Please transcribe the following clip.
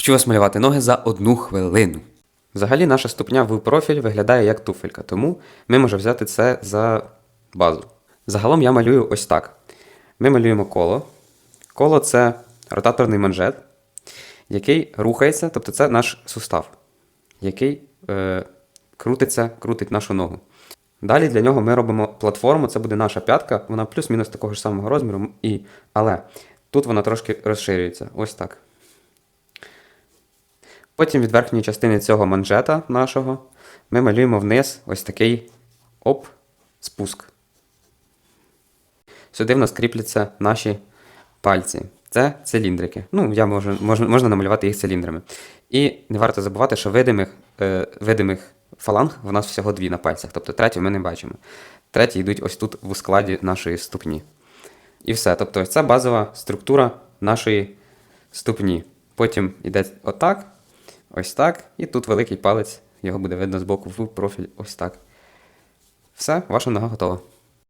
Вчу вас малювати ноги за одну хвилину. Взагалі, наша ступня в профіль виглядає як туфелька, тому ми можемо взяти це за базу. Загалом я малюю ось так. Ми малюємо коло. Коло це ротаторний манжет, який рухається, тобто це наш сустав, який е, крутиться, крутить нашу ногу. Далі для нього ми робимо платформу, це буде наша п'ятка, вона плюс-мінус такого ж самого розміру, і, але тут вона трошки розширюється. Ось так. Потім від верхньої частини цього манжета нашого ми малюємо вниз ось такий оп, спуск. Сюди в нас кріпляться наші пальці. Це циліндрики. Ну, я можу, можна, можна намалювати їх циліндрами. І не варто забувати, що видимих, е, видимих фаланг в нас всього дві на пальцях. Тобто третю ми не бачимо. Треті йдуть ось тут в складі нашої ступні. І все. Тобто, це базова структура нашої ступні. Потім йде отак, ось так, і тут великий палець, його буде видно з боку в профіль, ось так. Все, ваша нога готова.